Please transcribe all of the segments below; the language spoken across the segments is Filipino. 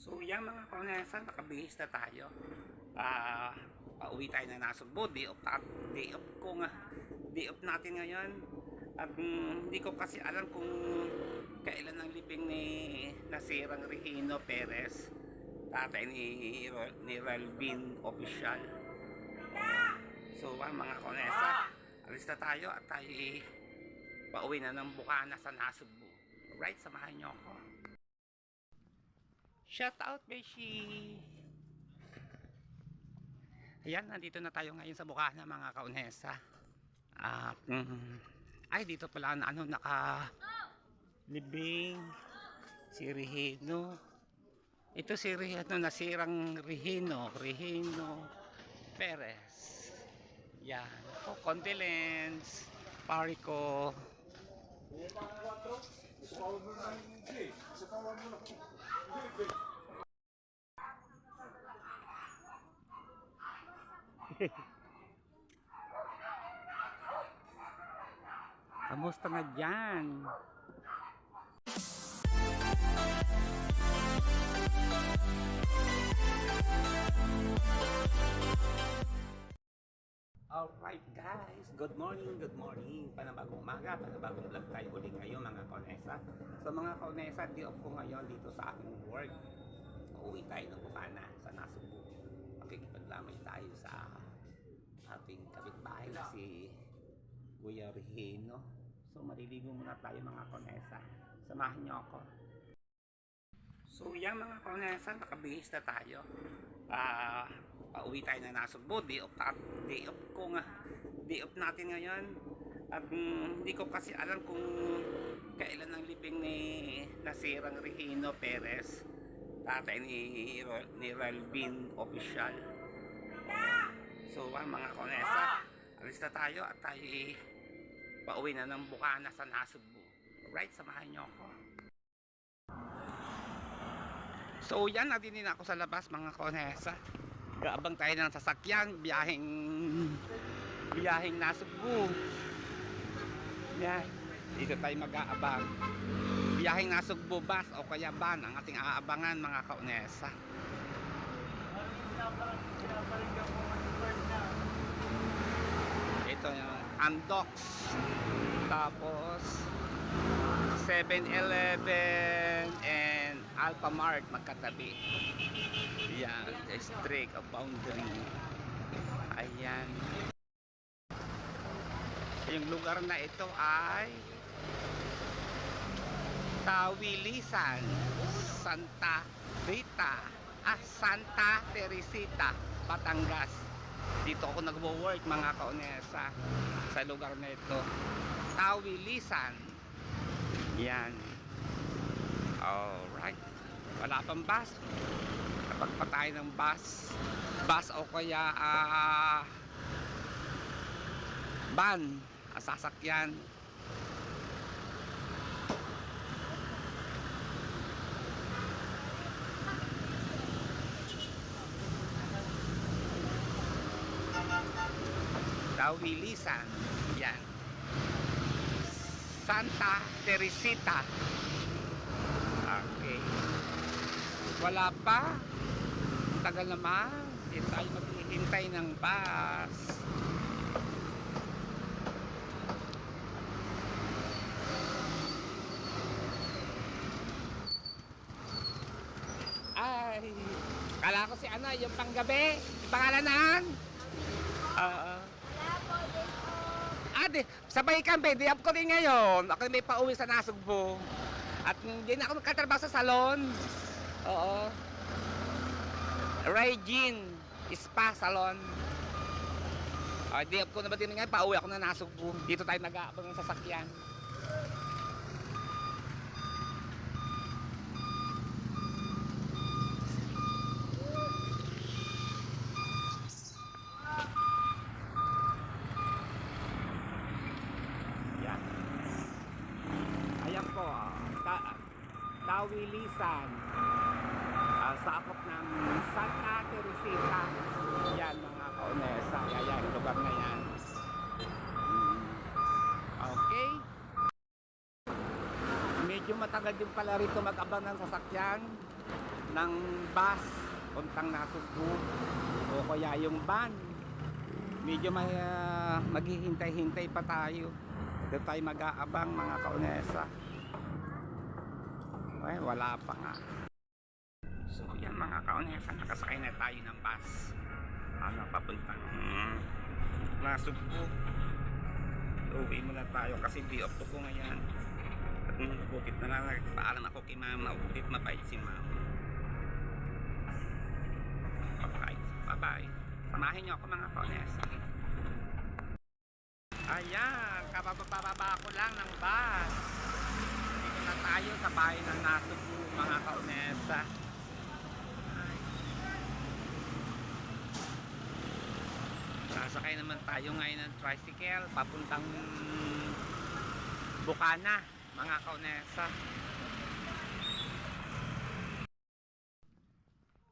So yan mga kaunesa, nakabihis na tayo. Ah, pauwi tayo na Nasugbo, day off, day off ko nga. Day off natin ngayon. At mm, hindi ko kasi alam kung kailan ang libing ni nasirang Regino Perez. Tatay ni, ni Ralvin Official. So ah, mga kaunesa, alis na tayo at tayo eh, pauwi na ng Bukana sa Nasugbo. Right, samahan niyo ako. Shout out, Beshi! Ayan, nandito na tayo ngayon sa Bukana mga kaunesa. Ah, mm, ay, dito pala na ano, naka libing si Regino. Ito si Regino, nasirang Regino, Regino Perez. Yan. Oh, condolence. Pari ko. Kamusta nga dyan? Alright guys, good morning, good morning. Panabagong umaga, panabagong vlog tayo ulit ngayon mga kaunesa. So mga kaunesa, di off ko ngayon dito sa aking work. Uuwi tayo ng Bukana sa Nasubo. Makikipaglamay tayo sa ating kapitbahay na si Kuya Regino. So maliligo muna tayo mga kaunesa. Samahan niyo ako. So yan mga kaunesa, nakabihis na tayo. Ah, pauwi tayo na Nasugbo, day off, ta- day off ko nga. Day off natin ngayon. At mm, hindi ko kasi alam kung kailan ang libing ni nasirang Regino Perez. Tatay ni, ni Ralvin Official. So ah, mga kaunesa, alis na tayo at tayo eh, pauwi na ng Bukana sa Nasugbo. Right, samahan niyo ako. So yan, nadinin ako sa labas mga konesa. Gaabang tayo ng sasakyan, biyaheng biyaheng Nasugbu. Yan, dito tayo mag-aabang. Biyaheng Nasugbu bus o kaya van ang ating aabangan mga kaunesa. Ito yung Andox. Tapos 7-Eleven and Alphamart magkatabi. Yan, streak of boundary. Ayan. Yung lugar na ito ay Tawilisan, Santa Rita, ah, Santa Teresita, Batangas. Dito ako nagwo-work mga kaonesa sa lugar na ito. Tawilisan. Yan. Alright. Wala pang bus. Kapag pa tayo ng bus, bus o kaya ah van, sasakyan. Tawilisan. Yan. Santa Teresita. Okay. Wala pa. Tagal naman. Hindi tayo maghihintay ng bus. Ay. Kala ko si ano, yung panggabi. Pangalanan. Oo. Ate, sabay kami, di up ko rin ngayon. Ako may pauwi sa Nasugbo. At hindi na ako magkatrabaho sa salon. Oo. Regine Spa Salon. Ah, di up ko na ba ngayon, pauwi ako na Nasugbo. Dito tayo nag-aabang ng sasakyan. Yan. Ayan po, ah, ta- Tawilisan. Ah, sakop ng Santa Teresita. Yan mga kaunesa. Yung lugar na yan. Mm. Okay. Medyo matagal din pala rito mag-abang ng sasakyan. ng bus puntang Nasugbu o kaya yung van medyo may ah, maghihintay-hintay pa tayo dito tayo mag-aabang mga kaunesa ay wala pa nga so yan mga kaunesa nakasakay na tayo ng bus? Ano papuntang hmm, Nasugbu uwi muna tayo kasi di off ko ngayon. At mm, bukit na lang paalam ako kay mama. Bukit mabait si mama. Alright bye bye samahin niyo ako mga kaunesa ayan kabababa ko lang ng bus. Dito na tayo sa bahay ng Nasugbu mga kaunesa Sasakay naman tayo ngayon ng tricycle papuntang Bukana, mga kaunesa.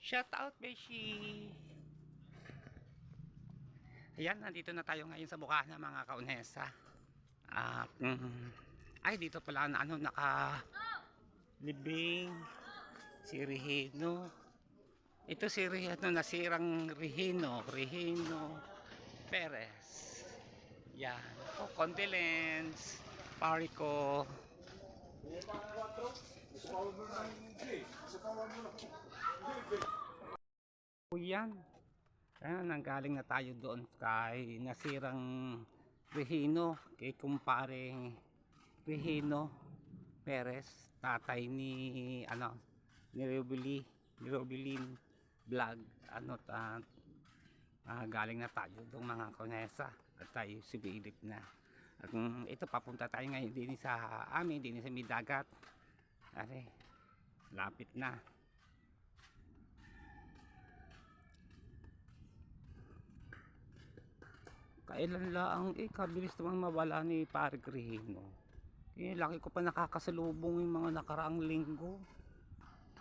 Shout out, Beshi! Ayan, nandito na tayo ngayon sa Bukana, mga kaunesa. Ah, mm, ay, dito pala na ano, naka libing si Regino. Ito si Regino, nasirang Regino, Regino Perez. Yan. Oh, condolence. Pari ko. O yan. Ayan, nanggaling na tayo doon kay nasirang Regino, kay kumpare Regino Perez, tatay ni ano, ni Robili, ni Robilin vlog, ano ta, Ah, galing na tayo doon mga konesa at tayo sibilip na. At mm, ito papunta tayo ngayon din sa amin din sa Midagat kasi lapit na. Kailan lang eh kabilis naman mawala ni Pare Grihino eh laki ko pa nakakasalubong yung mga nakaraang linggo.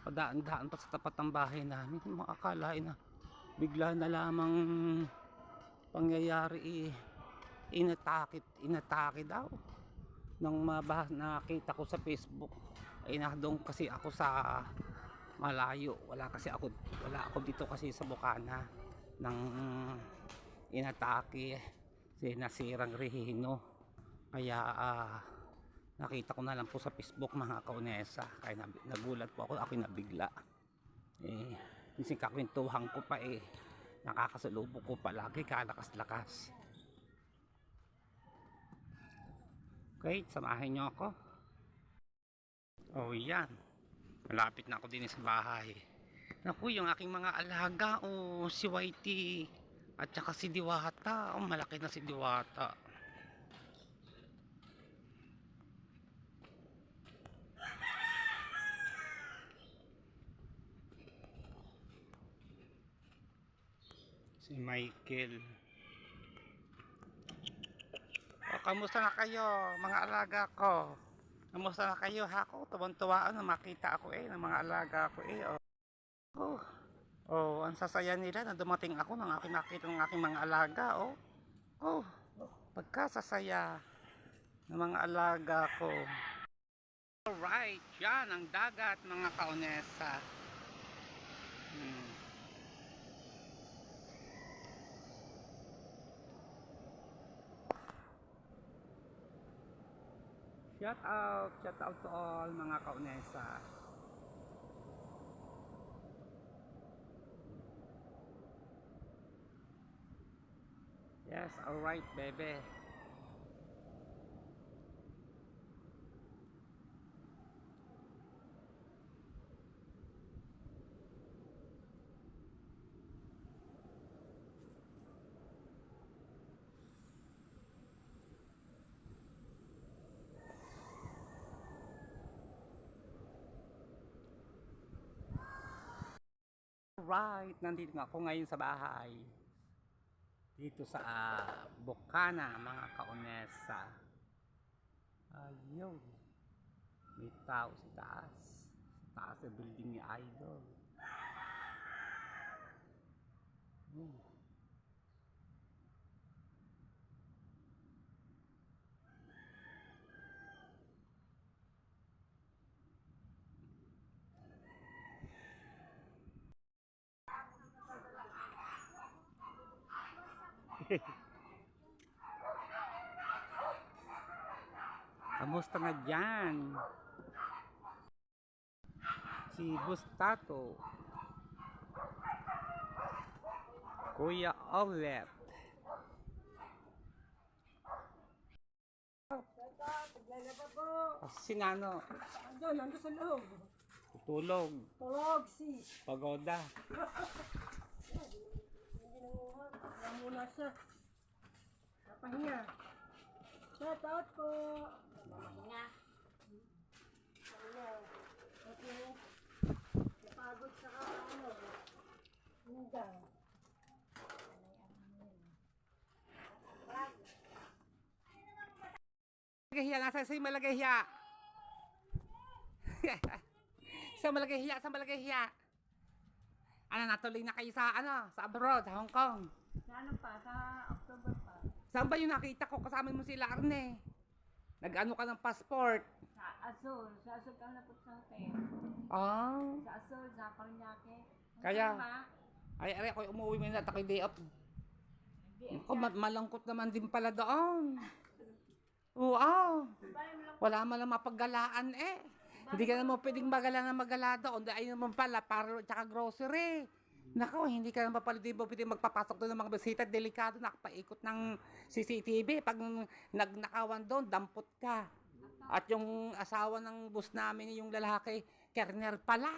Padaan-daan pa sa tapat ng bahay namin. Makakalain na bigla na lamang pangyayari eh, inatakit inatake daw. Nang mabah nakita ko sa Facebook ay doon kasi ako sa malayo. Wala kasi ako wala ako dito kasi sa Bukana nang inatake si nasirang Rehino kaya ah, nakita ko na lang po sa Facebook mga kaunesa. Kaya nagulat po ako ako nabigla. Eh Minsan kakwentuhan ko pa eh. Nakakasalubong ko palagi kalakas-lakas. Okay, samahin nyo ako. Oh, yan. Malapit na ako din sa bahay. Naku, yung aking mga alaga, oh, si Whitey at saka si Diwata. Oh, malaki na si Diwata. Si Michael. O, kamusta na kayo, mga alaga ko? Kamusta na kayo, ha? Ako, tuwang-tuwaan na makita ako eh, ng mga alaga ko eh. Oh. Oh, oh ang sasaya nila na dumating ako nang aking nakita ng aking mga alaga, oh. Oh, pagkasasaya ng mga alaga ko. Alright, yan ang dagat, mga kaonesa. Hmm. Shout out, shout out to all mga kaunesa. Yes, alright, bebe. Alright, nandito nga ako ngayon sa bahay. Dito sa ah, Bukana, mga kaonesa. Ayun. May tao sa taas. Sa taas sa building ni Idol. Kamusta nga dyan? Si Bustato. Kuya Olet. Naglalaba po. Si Nano. Andun, nandun sa loob. Tutulog. Tulog, sis. Pagoda. Wala muna siya. Napahinga. Shout out po. Napahinga. Ano? Okay. Napagod sa ano. Hindi. Malagahiya, nasa si Malagahiya. sa Malagahiya, sa Malagahiya. Ano, natuloy na kayo sa, ano, sa abroad, sa Hong Kong. Ano pa? Sa October pa. Saan ba yung nakita ko? Kasama mo sila, Arne. Nag-ano ka ng passport. Sa Azul. Sa Azul ka na po sa hotel. Oh. Sa Azul, sa Paranaque. Kaya-? Ay, ay, ako umuwi mo na takoy day off. Ako, ma- malangkot naman din pala doon. Oo. Wala man lang mapaggalaan eh. Hindi ka naman pwedeng magala na magala doon. Dahil naman pala, paro tsaka grocery. Nako, hindi ka naman pala di ba pwedeng magpapasok doon ng mga bisita. Delikado, nakapaikot ng CCTV. Pag nagnakawan doon, dampot ka. At yung asawa ng bus namin, yung lalaki, Kerner pala.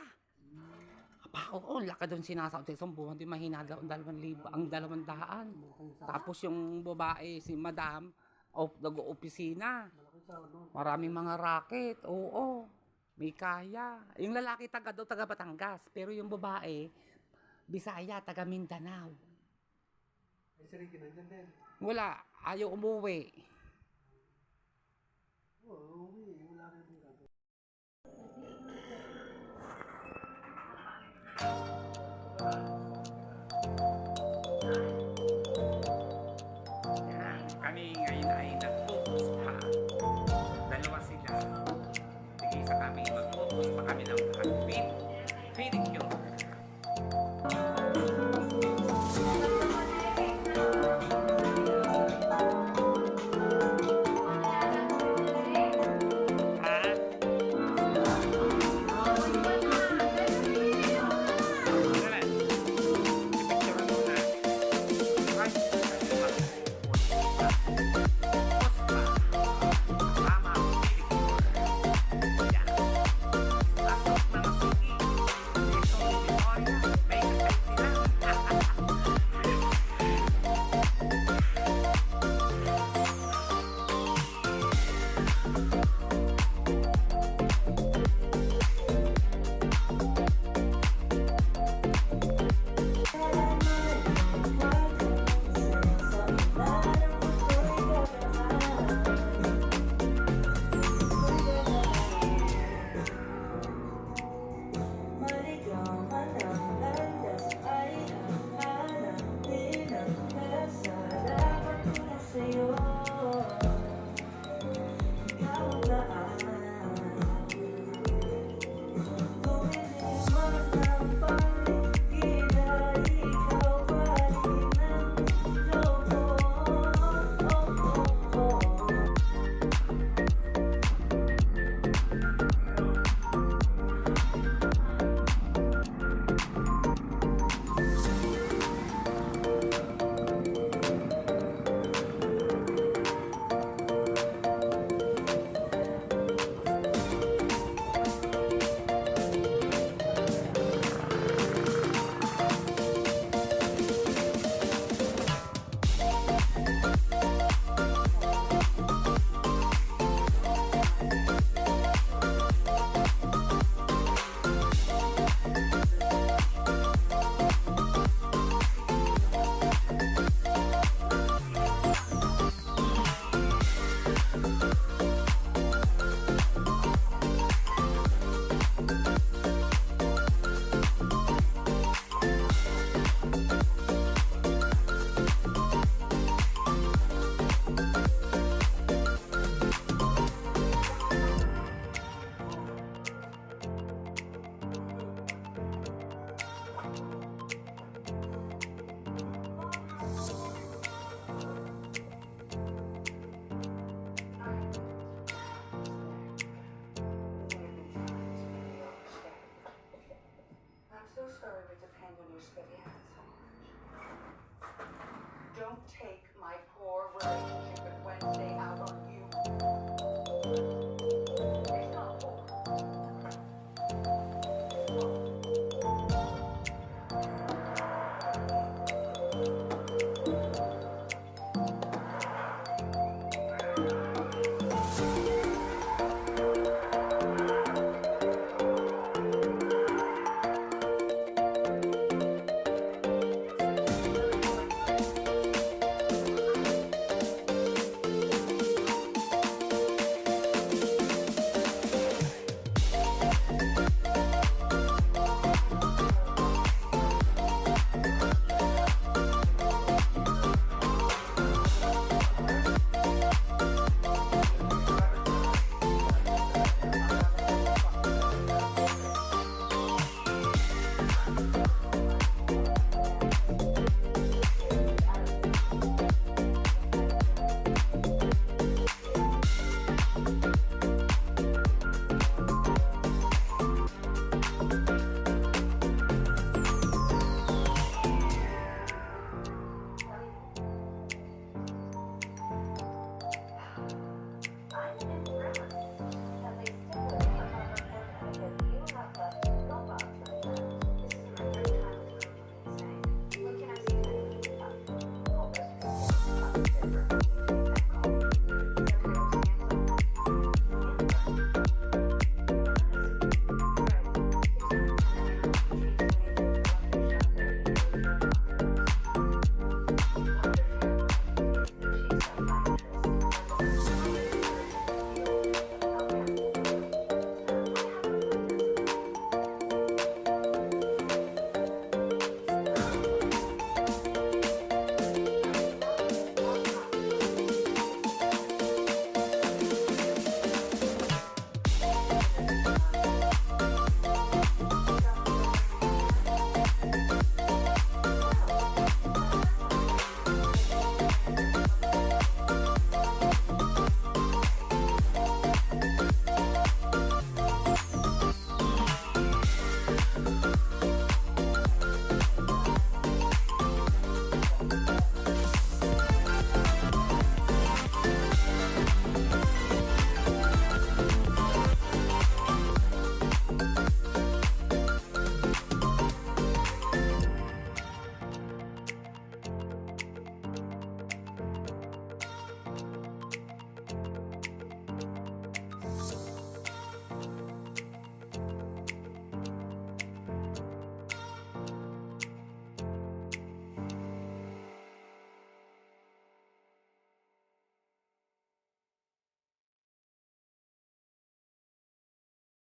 Aba, oo, laka doon sinasabi sa isang buwan, di mahina ang dalawang libo, ang dalawang daan. Tapos yung babae, si madam, o nag-opisina. Maraming mga racket, oo. May kaya. Yung lalaki taga daw, taga Batangas. Pero yung babae, Bisaya, taga Mindanao. Ay, si Ricky nandyan din. Wala, ayaw umuwi.